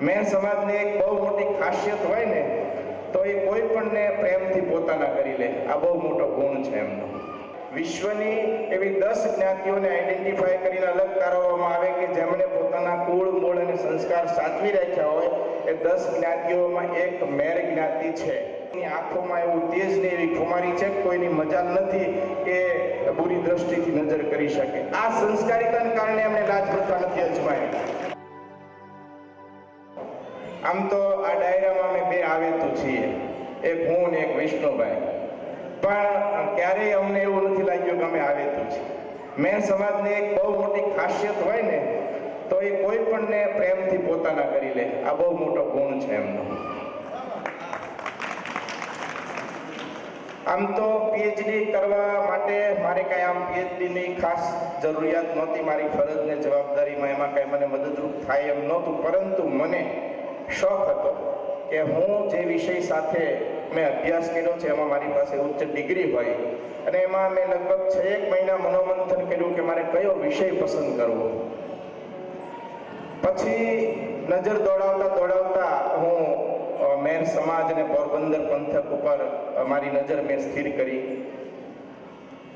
મેં સમાજની એક બહુ મોટી ખાસિયત હોય ને, તો એ કોઈ પણને પ્રેમથી પોતાના કરી લે. આ બહુ મોટો ગુણ છે એમનો. વિશ્વની એવી દસ જ્ઞાતિઓને આઈડેન્ટિફાય કરીને અલગ કરવામાં આવે કે જેમણે પોતાના કુળ, મૂળ અને સંસ્કાર સાચવી રાખ્યા હોય, એ દસ જ્ઞાતિઓમાં એક મેર જ્ઞાતિ છે. એની આંખોમાં એવું તેજ ને એવી ખુમારી છે કોઈની મજાલ નથી કે બુરી દ્રષ્ટિથી નજર કરી શકે. આ સંસ્કારિતાને કારણે એમને લાજ પ્રથા નથી અજમાવી આમ તો આ ડાયરામાં અમે બે આવેતું છીએ. એક હું ને એક વિષ્ણુભાઈ. પણ ક્યારેય અમને એવું નથી લાગ્યું કે અમે આવેતું છીએ. મેન સમાજની એક બહુ મોટી ખાસિયત હોય ને, તો એ કોઈ પણને પ્રેમથી પોતાના કરી લે. આ બહુ મોટો ગુણ છે એમનો. આમ તો પીએચડી કરવા માટે મારે કાંઈ આમ પીએચડીની ખાસ જરૂરિયાત નહોતી. મારી ફરજ ને જવાબદારીમાં એમાં કાંઈ મને મદદરૂપ થાય એમ નહોતું. પરંતુ મને શોખ હતો કે હું જે વિષય સાથે મેં અભ્યાસ કર્યો છે, એમાં મારી પાસે ઉચ્ચ ડિગ્રી હોય અને એમાં મેં લગભગ છ એક મહિના મનોમંથન કર્યું કે મારે કયો વિષય પસંદ કરવો. પછી નજર દોડાવતા દોડાવતા હું મેર સમાજ અને પોરબંદર પંથક ઉપર મારી નજર મેં સ્થિર કરી.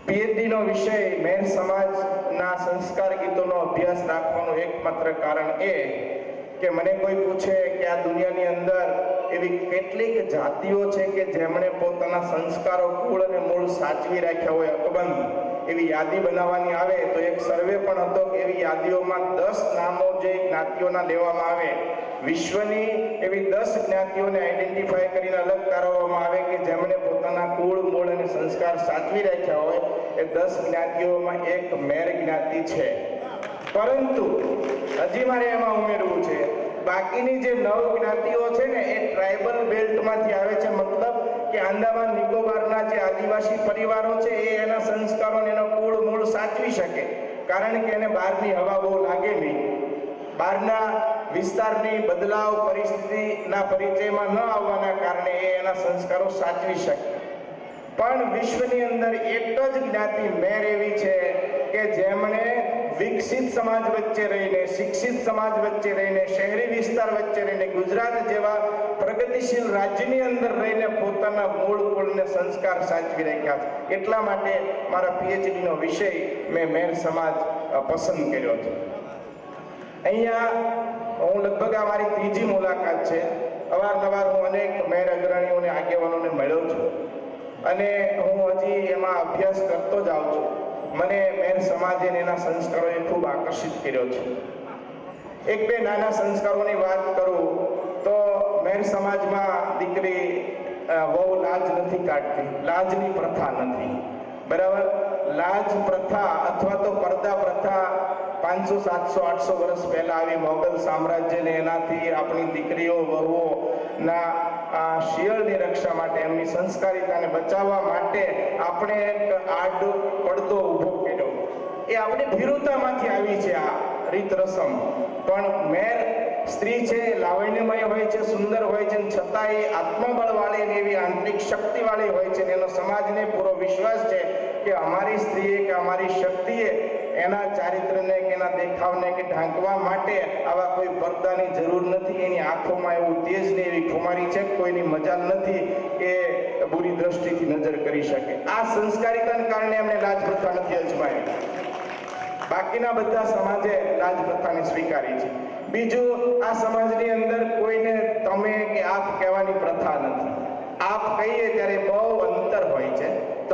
પીએચડીનો વિષય મેર સમાજના સંસ્કાર ગીતોનો અભ્યાસ રાખવાનું એકમાત્ર કારણ એ કે મને કોઈ પૂછે કે આ દુનિયાની અંદર એવી કેટલીક જાતિઓ છે કે જેમણે પોતાના સંસ્કારો કુળ અને મૂળ સાચવી રાખ્યા હોય અકબંધ? એવી યાદી બનાવવાની આવે તો એક સર્વે પણ હતો કે એવી યાદીઓમાં દસ નામો જે જ્ઞાતિઓના લેવામાં આવે. વિશ્વની એવી દસ જ્ઞાતિઓને આઈડેન્ટિફાય કરીને અલગ તારવવામાં આવે કે જેમણે પોતાના કુળ, મૂળ અને સંસ્કાર સાચવી રાખ્યા હોય. એ દસ જ્ઞાતિઓમાં એક મેર જ્ઞાતિ છે. પરંતુ હજી મારે એમાં ઉમેરવું છે. બાકીની જે નવ જ્ઞાતિઓ છે ને, એ ટ્રાઇબલ બેલ્ટમાંથી આવે છે. મતલબ કે આંદામાન નિકોબારના જે આદિવાસી પરિવારો છે, એ એના સંસ્કારોને એનો કુળ મૂળ સાચવી શકે. કારણ કે એને બહારની હવા બહુ લાગે નહીં. બહારના વિસ્તારની બદલાવ પરિસ્થિતિના પરિચયમાં ન આવવાના કારણે એ એના સંસ્કારો સાચવી શકે. પણ વિશ્વની અંદર એક જ જ્ઞાતિ મેર એવી છે કે જેમણે વિકસિત સમાજ વચ્ચે રહીને, શિક્ષિત સમાજ વચ્ચે રહીને, શહેરી વિસ્તાર વચ્ચે રહીને, ગુજરાત જેવા પ્રગતિશીલ રાજ્યની અંદર રહીને પોતાના મૂળ કુળને સંસ્કાર સાચવી રાખ્યા છે. એટલા માટે મારા પીએચડીનો વિષય મેં મેર સમાજ પસંદ કર્યો છે. અહીંયા હું લગભગ આ મારી ત્રીજી મુલાકાત છે. અવારનવાર હું અનેક મેર અગ્રણીઓને, આગેવાનોને મળ્યો છું. અને હું હજી એમાં અભ્યાસ કરતો જ આવું છું. મને મેન સમાજે એના સંસ્કારોએ ખૂબ આકર્ષિત કર્યો છે. એક બે નાના સંસ્કારોની વાત કરું તો મેર સમાજમાં દીકરી બહુ લાજ નથી કાઢતી, લાજની પ્રથા નથી. બરાબર? લાજ પ્રથા અથવા તો પડદા પ્રથા પાંચસો, સાતસો, આઠસો વર્ષ પહેલા આવી મોગલ સામ્રાજ્યને એનાથી આપણી દીકરીઓ, વહુઓ ના શિયળની રક્ષા માટે, એમની સંસ્કારિતાને બચાવવા માટે આપણે એક આડ પડદો ઊભો કર્યો. એ આપણી ભીરુતામાંથી આવી છે આ રીત રસમ પણ મેર સ્ત્રી છે લાવણ્યમય હોય છે, સુંદર હોય છે છતાં એ આત્મબળ વાળી એવી આંતરિક શક્તિવાળી હોય છે એનો સમાજને પૂરો વિશ્વાસ છે. કે અમારી સ્ત્રીએ કે અમારી શક્તિએ એના ચારિત્રને કે એના દેખાવને કે ઢાંકવા માટે આવા કોઈ પડદાની જરૂર નથી. એની આંખોમાં એવું તેજ ને એવી ખુમારી છે કોઈની મજાલ નથી કે બુરી દ્રષ્ટિથી નજર કરી શકે. આ સંસ્કારિતાને કારણે એમને લાજ પ્રથા નથી અજમાવી. બાકીના બધા સમાજે રાજ પ્રથાને સ્વીકારી છે. બીજું, આ સમાજની અંદર કોઈને તમે કે આપ કહેવાની પ્રથા નથી. આપ કહીએ ત્યારે બહુ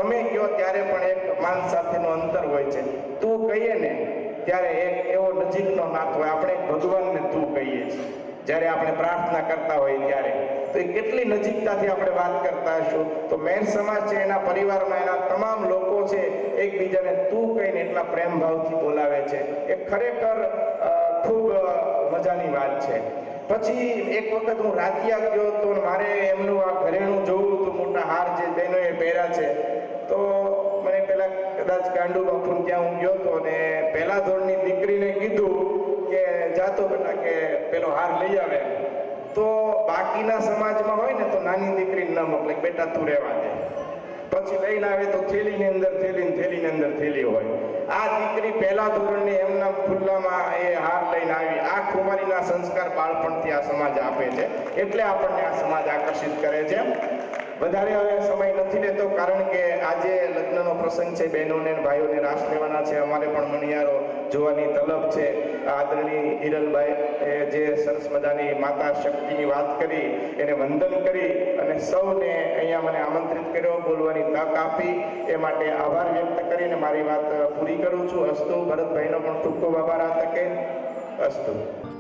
તમે કયો ત્યારે પણ એક માન સાથેનું અંતર હોય છે. તું કહીએ ને, ત્યારે એક એવો નજીકનો હોય. આપણે ભગવાનને તું કહીએ છીએ. જ્યારે આપણે પ્રાર્થના કરતા હોઈએ ત્યારે. તો એ કેટલી નજીકતાથી આપણે વાત કરતા હશું? તો મેન સમાજ છે, એના પરિવારમાં એના તમામ લોકો છે, એકબીજાને તું કહીને એટલા પ્રેમ ભાવથી બોલાવે છે. એ ખરેખર ખૂબ મજાની વાત છે. પછી એક વખત હું રાતિયા ગયો તો મારે એમનું આ ઘરેણું જોવું હતું, મોટા હાર જે બહેનોએ પહેર્યા છે. તો કદાચ ગાંડુ બાપુ ત્યાં હું ગયો હતો અને પહેલા ધોરણની દીકરીને કીધું કે જાતો બેટા કે પેલો હાર લઈ આવે તો બાકીના સમાજમાં હોય ને તો નાની દીકરી ન મોકલે બેટા તું રહેવા દે. પછી લઈને આવે તો થેલીની અંદર થેલી ને થેલીની અંદર થેલી હોય. આ દીકરી પહેલા ધોરણની એમના ખુલ્લામાં એ હાર લઈને આવી. આ કુમારીના સંસ્કાર બાળપણથી આ સમાજ આપે છે. એટલે આપણને આ સમાજ આકર્ષિત કરે છે. વધારે હવે સમય નથી લેતો, કારણ કે આજે લગ્નનો પ્રસંગ છે, બહેનોને ભાઈઓને રાસ લેવાના છે. અમારે પણ મણિયારો જોવાની તલબ છે. આદરણીય હિરલભાઈ, એ જે સરસ મજાની માતા શક્તિની વાત કરી, એને વંદન કરી અને સૌને અહીંયા મને આમંત્રિત કર્યો, બોલવાની તક આપી. એ માટે આભાર વ્યક્ત કરીને મારી વાત પૂરી કરું છું. અસ્તુ, ભરતભાઈનો પણ ખૂબ આભાર આ તકે. અસ્તુ.